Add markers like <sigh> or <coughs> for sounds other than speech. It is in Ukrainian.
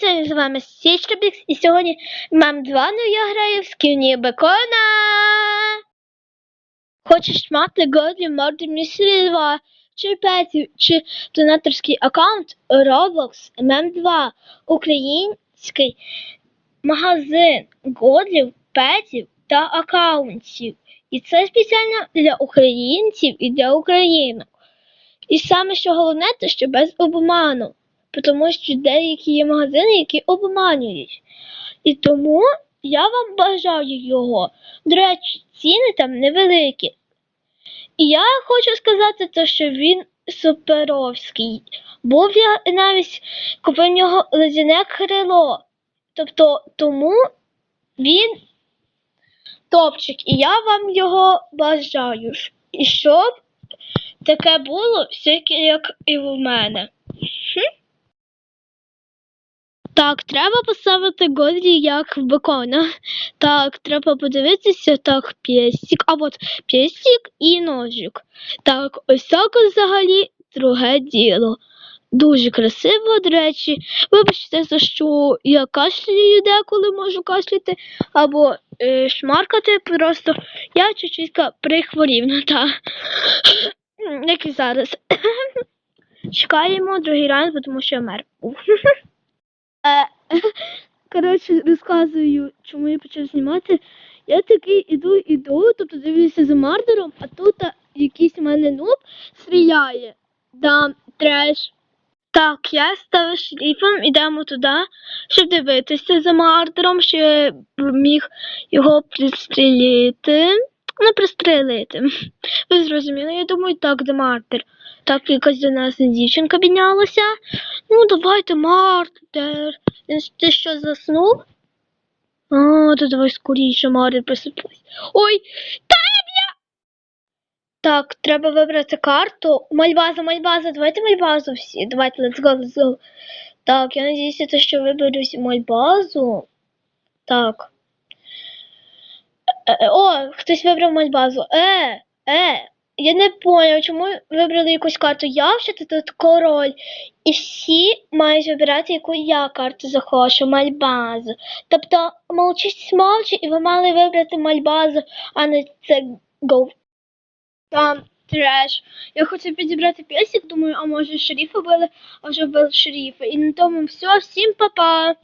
сьогодні з вами Січкабікс, і сьогодні мам 2 ну я граю в скіні бекона. Хочеш мати Годлі Морди Містрі 2, чи Петів, чи донаторський аккаунт Roblox MM2, український магазин Годлів, Петів та аккаунтів. І це спеціально для українців і для українок. І саме що головне, те, що без обману. Тому що деякі є магазини, які обманюють. І тому я вам бажаю його. До речі, ціни там невеликі. І я хочу сказати, те, що він суперовський. Був я навіть купив в нього ледяне крило. Тобто тому він топчик. І я вам його бажаю. І щоб таке було, все як і в мене. Так, треба поставити Годлі як в бекона. Так, треба подивитися, так, пєстик, а от пєстик і ножик. Так, ось так взагалі друге діло. Дуже красиво, до речі. Вибачте, за що я кашляю деколи можу кашляти, або е, шмаркати просто. Я чуть-чуть прихворів, ну так. Як і зараз. <coughs> Чекаємо другий раз, тому що я мер був. <laughs> Е, <laughs> Коротше, розказую, чому я почав знімати. Я такий іду, іду, тобто дивлюся за мардером, а тут якийсь у мене нуб стріляє. Да, треш. Так, я став шерифом, ідемо туди, щоб дивитися за мардером, щоб міг його пристрілити. Ну, пристрелити. Ви зрозуміли, я думаю, так, де мардер. Так, якась до нас дівчинка піднялася. Ну, давайте, мардер. Ти що, заснув? А, то давай скоріше, мардер присипись. Ой, та. Так, треба вибрати карту. Мальбаза, мальбаза, давайте мальбазу всі. Давайте, let's go, let's go. Так, я надіюся, що виберусь мальбазу. Так. Е, е, О, хтось вибрав мальбазу. Е, е, я не поняв, чому вибрали якусь карту. Я вже тут король. І всі мають вибирати, яку я карту захочу, мальбазу. Тобто молчись молчи, і ви мали вибрати мальбазу, а не це го. Там треш. Я хотів підібрати песик, думаю, а може шерифа били, а вже вбили шерифа. І на тому все, всім па-па.